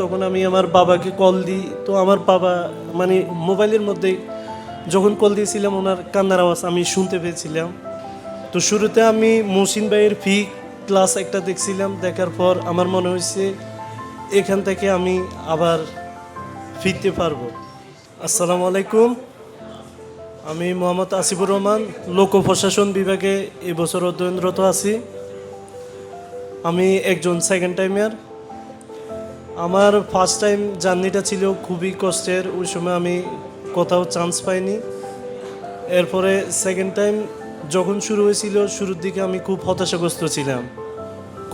তখন আমি আমার বাবাকে কল দিই। তো আমার বাবা মানে মোবাইলের মধ্যে যখন কল দিয়েছিলাম, ওনার কান্নার আওয়াজ আমি শুনতে পেয়েছিলাম। তো শুরুতে আমি মহসিন ভাইয়ের ফি ক্লাস একটা দেখছিলাম। দেখার পর আমার মনে হয়েছে, এখান থেকে আমি আবার ফিরতে পারব। আসসালামু আলাইকুম। আমি মোহাম্মদ আসিফুর রহমান, লোক প্রশাসন বিভাগে এবছর অধ্যয়নরত আছি। আমি একজন সেকেন্ড টাইমার আমার ফার্স্ট টাইম জার্নিটা ছিল খুবই কষ্টের, ওই সময় আমি কোথাও চান্স পাইনি। এরপরে সেকেন্ড টাইম যখন শুরু হয়েছিল, শুরুর দিকে আমি খুব হতাশাগ্রস্ত ছিলাম।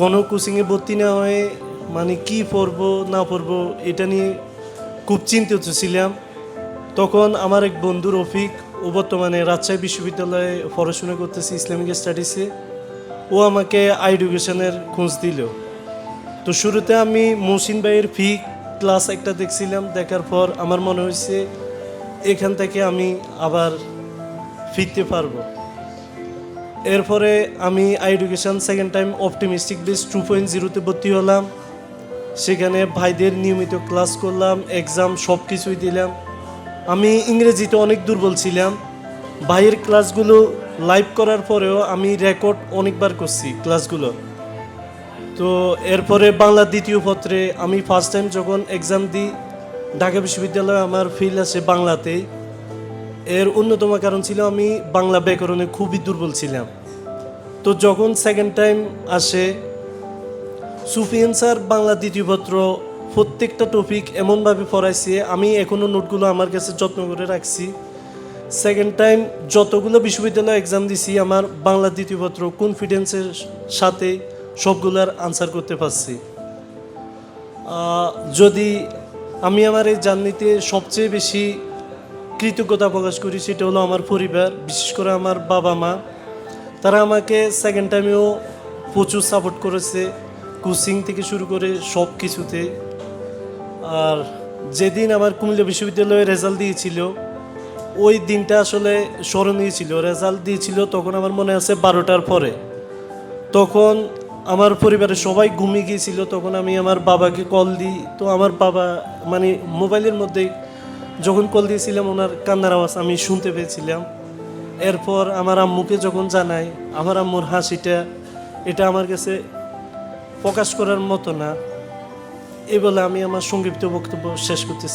কোনো কোচিংয়ে ভর্তি না হয়ে মানে কি পড়ব, না পড়ব, এটা নিয়ে খুব চিন্তিত ছিলাম। তখন আমার এক বন্ধু রফিক ও বর্তমানে রাজশাহী বিশ্ববিদ্যালয়ে পড়াশোনা করতেছে ইসলামিক স্টাডিসে ও আমাকে আই এডুকেশনের খোঁজ দিল। তো শুরুতে আমি মহসিন ভাইয়ের ফি ক্লাস একটা দেখছিলাম, দেখার পর আমার মনে হয়েছে এখান থেকে আমি আবার ফিরতে পারব। এরপরে আমি I education second time optimistic base two point জিরোতে ভর্তি হলাম। সেখানে ভাইদের নিয়মিত ক্লাস করলাম এক্সাম সব কিছুই দিলাম। আমি ইংরেজিতে অনেক দুর্বল ছিলাম। ভাইয়ের ক্লাসগুলো লাইভ করার পরেও আমি রেকর্ড অনেকবার করছি ক্লাসগুলো তো এরপরে বাংলা দ্বিতীয় পত্রে আমি ফার্স্ট টাইম যখন এক্সাম দিই, ঢাকা বিশ্ববিদ্যালয়ে আমার ফিল আছে বাংলাতেই এর অন্যতম কারণ ছিল আমি বাংলা ব্যাকরণে খুবই দুর্বল ছিলাম। তো যখন সেকেন্ড টাইম আসে, সুফিয়ান স্যার বাংলা দ্বিতীয় পত্র প্রত্যেকটা টপিক এমনভাবে পড়াইছে, আমি এখনও নোটগুলো আমার কাছে যত্ন করে রাখছি। সেকেন্ড টাইম যতগুলো বিশ্ববিদ্যালয় এক্সাম দিছি, আমার বাংলা দ্বিতীয় পত্র কনফিডেন্সের সাথে সবগুলোর আনসার করতে পারছি। যদি আমি আমার এই জার্নিতে সবচেয়ে বেশি কৃতজ্ঞতা প্রকাশ করি, সেটা হলো আমার পরিবার, বিশেষ করে আমার বাবা মা। তারা আমাকে সেকেন্ড টাইমেও প্রচুর সাপোর্ট করেছে কোচিং থেকে শুরু করে সব কিছুতে আর যেদিন আমার কুমিল্লা বিশ্ববিদ্যালয়ে রেজাল্ট দিয়েছিল, ওই দিনটা আসলে স্মরণীয় ছিল। রেজাল্ট দিয়েছিল তখন আমার মনে আছে বারোটার পরে। তখন আমার পরিবারের সবাই ঘুমিয়ে গিয়েছিল, তখন আমি আমার বাবাকে কল দিই। তো আমার বাবা মানে মোবাইলের মধ্যে যখন কল দিয়েছিলাম, ওনার কান্নার আওয়াজ আমি শুনতে পেয়েছিলাম। এরপর আমার আম্মুকে যখন জানাই, আমার আম্মুর হাসিটা, এটা আমার কাছে প্রকাশ করার মতো না। এই বলে আমি আমার সংক্ষিপ্ত বক্তব্য শেষ করতেছি।